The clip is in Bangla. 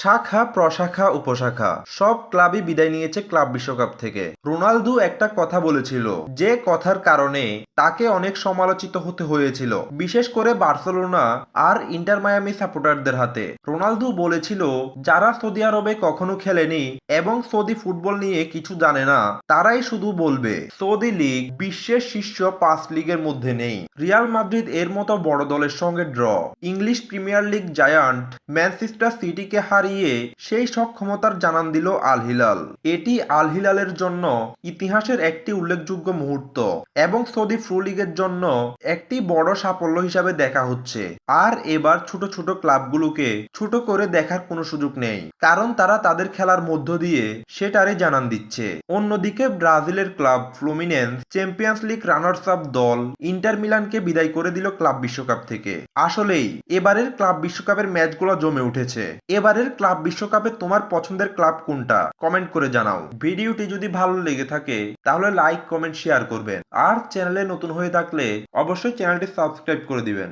শাখা, প্রশাখা, উপশাখা, সব ক্লাবই বিদায় নিয়েছে ক্লাব বিশ্বকাপ থেকে। রোনালদো একটা কথা বলেছিল, যে কথার কারণে তাকে অনেক সমালোচিত হতে হয়েছিল, বিশেষ করে বার্সেলোনা আর ইন্টার মায়ামি সাপোর্টারদের হাতে। রোনালদো বলেছিল, যারা সৌদি আরবে কখনো খেলেনি এবং সৌদি ফুটবল নিয়ে কিছু জানে না, তারাই শুধু বলবে, সৌদি লিগ বিশ্বের শীর্ষ পাঁচ লিগের মধ্যে নেই। রিয়াল মাদ্রিদ এর মতো বড় দলের সঙ্গে draw. English Premier League giant Manchester সিটিকে হারিয়ে সেই সক্ষমতার জানান দিল আল হিলাল এটি আল হিলালের জন্য ইতিহাসের একটি উল্লেখযোগ্য মুহূর্ত এবং সৌদি প্রো লিগের জন্য একটি বড় সাফল্য হিসাবে দেখা হচ্ছে। আর এবার ছোট ছোট ক্লাবগুলোকে ছোট করে দেখার কোনো সুযোগ নেই, কারণ তারা তাদের খেলার মধ্য দিয়ে সেটারই জানান দিচ্ছে। অন্যদিকে ব্রাজিলের club Fluminense Champions League runners up দল ইন্টার মিলানকে বিদায় করে দিল ক্লাব বিশ্বকাপ থেকে। আসলেই, এবারের ক্লাব বিশ্বকাপের ম্যাচগুলো জমে উঠেছে। এবারের ক্লাব, বিশ্বকাপে তোমার পছন্দের ক্লাব কোনটা? কমেন্ট করে জানাও। ভিডিওটি যদি ভালো লেগে থাকে, তাহলে লাইক, কমেন্ট শেয়ার করবেন। আর চ্যানেলে নতুন হয়ে থাকলে অবশ্যই চ্যানেলটি সাবস্ক্রাইব করে দিবেন।